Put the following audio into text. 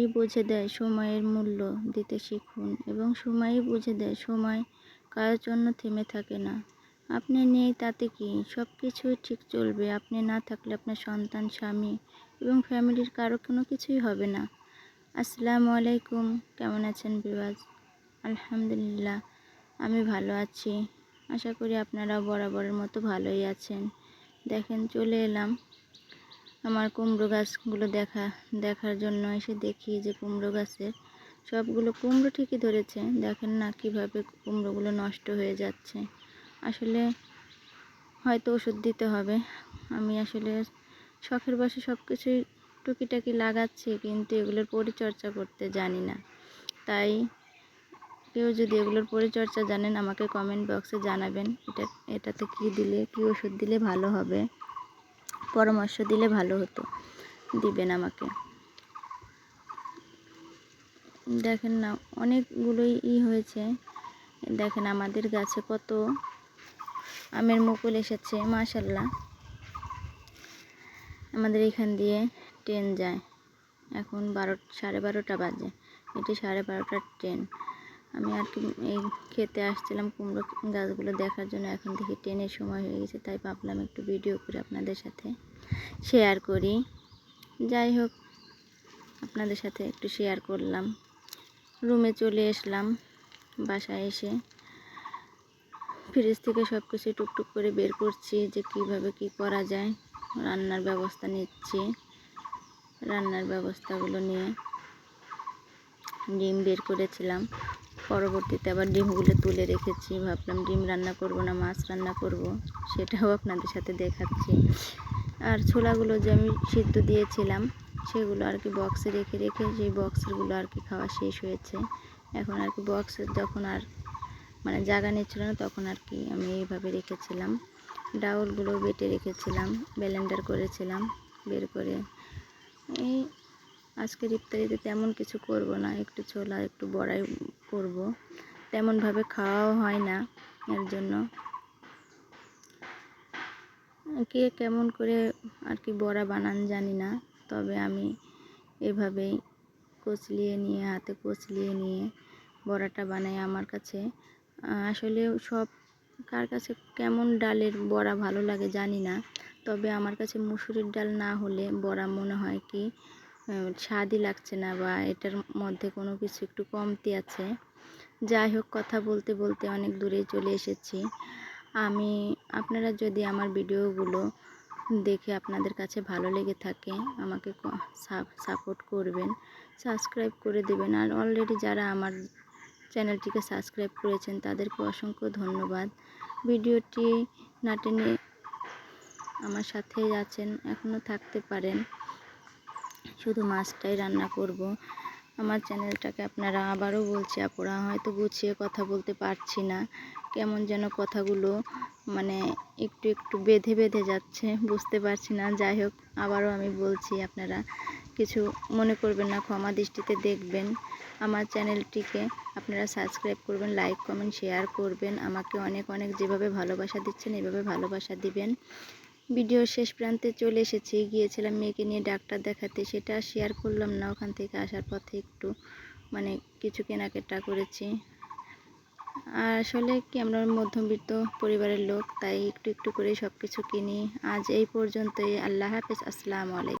সময়ই বুঝে দেয় সময়ের মূল্য দিতে শিখুন এবং সময়ই বুঝে দেয় সময় কারোর জন্য থেমে থাকে না। আপনি নেই তাতে কি? সব কিছুই ঠিক চলবে। আপনি না থাকলে আপনার সন্তান, স্বামী এবং ফ্যামিলির কারও কোনো কিছুই হবে না। আসসালামু আলাইকুম। কেমন আছেন বিবাজ আলহামদুলিল্লাহ, আমি ভালো আছি। আশা করি আপনারা বরাবরের মতো ভালোই আছেন। দেখেন, চলে এলাম আমার কুমড়ো গাছগুলো দেখা, দেখার জন্য এসে দেখি যে কুমড়ো গাছের সবগুলো কুমড়ো ঠিকই ধরেছে। দেখেন না কীভাবে কুমড়োগুলো নষ্ট হয়ে যাচ্ছে। আসলে হয়তো ওষুধ দিতে হবে। আমি আসলে শখের বসে সব কিছুই টুকিটাকি লাগাচ্ছি, কিন্তু এগুলোর পরিচর্যা করতে জানি না। তাই কেউ যদি এগুলোর পরিচর্যা জানেন, আমাকে কমেন্ট বক্সে জানাবেন, এটা, এটাতে কী দিলে, কী ওষুধ দিলে ভালো হবে। পরামর্শ দিলে ভালো হতো। দিবেন আমাকে। দেখেন না, অনেকগুলোই ই হয়েছে। দেখেন আমাদের গাছে কত আমের মুকুল এসেছে, মাশাল্লাহ। আমাদের এখান দিয়ে ট্রেন যায়। এখন বারো, সাড়ে বারোটা বাজে। এটি সাড়ে বারোটার ট্রেন। আমি আর কি এই খেতে আসছিলাম কুমড়ো গাছগুলো দেখার জন্য। এখন থেকে ট্রেনের সময় হয়ে গেছে, তাই ভাবলাম একটু ভিডিও করে আপনাদের সাথে শেয়ার করি। যাই হোক, আপনাদের সাথে একটু শেয়ার করলাম। রুমে চলে এসলাম বাসায় এসে। ফ্রিজ থেকে সব কিছু টুকটুক করে বের করছি যে কীভাবে কি করা যায়। রান্নার ব্যবস্থা নিচ্ছি। রান্নার ব্যবস্থাগুলো নিয়ে ডিম বের করেছিলাম। পরবর্তীতে আবার ডিমগুলো তুলে রেখেছি। ভাবলাম ডিম রান্না করব না, মাছ রান্না করব, সেটাও আপনাদের সাথে দেখাচ্ছি। আর ছোলাগুলো যে আমি সিদ্ধ দিয়েছিলাম, সেগুলো আর কি বক্সে রেখে রেখে সেই বক্সেরগুলো আর কি খাওয়া শেষ হয়েছে। এখন আর কি বক্সের যখন আর মানে জায়গা নিচ্ছিল না, তখন আর কি আমি এইভাবে রেখেছিলাম। ডাউলগুলো বেটে রেখেছিলাম ব্লেন্ডার করেছিলাম, বের করে। এই আজকের ইফতারিতে তেমন কিছু করব না, একটু ছোলা, একটু বড়াই করব। তেমনভাবে খাওয়াও হয় না এর জন্য। কে কেমন করে আর কি বড়া বানান জানি না, তবে আমি এভাবেই কচলিয়ে নিয়ে, হাতে কচলিয়ে নিয়ে বড়াটা বানাই আমার কাছে। আসলে সব কার কাছে কেমন ডালের বড়া ভালো লাগে জানি না, তবে আমার কাছে মুসুরির ডাল না হলে বড়া মনে হয় কি স্বাদই লাগছে না বা এটার মধ্যে কোনো কিছু একটু কমতি আছে। যাই হোক, কথা বলতে বলতে অনেক দূরে চলে এসেছি। আমি, আপনারা যদি আমার ভিডিওগুলো দেখে আপনাদের কাছে ভালো লেগে থাকে, আমাকে সাপোর্ট করবেন, সাবস্ক্রাইব করে দেবেন। আর অলরেডি যারা আমার চ্যানেলটিকে সাবস্ক্রাইব করেছেন, তাদেরকে অসংখ্য ধন্যবাদ। ভিডিওটি নাটেনে আমার সাথেই আছেন, এখনও থাকতে পারেন। শুধু মাছটাই রান্না করব। আমার চ্যানেলটাকে আপনারা আবারও বলছি, আপুরা হয়তো গুছিয়ে কথা বলতে পারছি না। কেমন যেন কথাগুলো মানে একটু একটু বেঁধে বেঁধে যাচ্ছে, বুঝতে পারছি না। যাই হোক, আবারও আমি বলছি, আপনারা কিছু মনে করবেন না, ক্ষমা দৃষ্টিতে দেখবেন। আমার চ্যানেলটিকে আপনারা সাবস্ক্রাইব করবেন, লাইক, কমেন্ট, শেয়ার করবেন। আমাকে অনেক অনেক যেভাবে ভালোবাসা দিচ্ছেন, এভাবে ভালোবাসা দিবেন। ভিডিও শেষ প্রান্তে চলে এসেছি। গিয়েছিলাম মেয়েকে নিয়ে ডাক্তার দেখাতে। সেটা শেয়ার করলাম না। ওখান থেকে আসার পথে একটু মানে কিছু কেনাকাটা করেছি। আর আসলে কি, আমরা মধ্যবিত্ত পরিবারের লোক, তাই একটু একটু করে সব কিছু কিনি। আজ এই পর্যন্তই। আল্লাহ হাফেজ। আসসালামু আলাইকুম।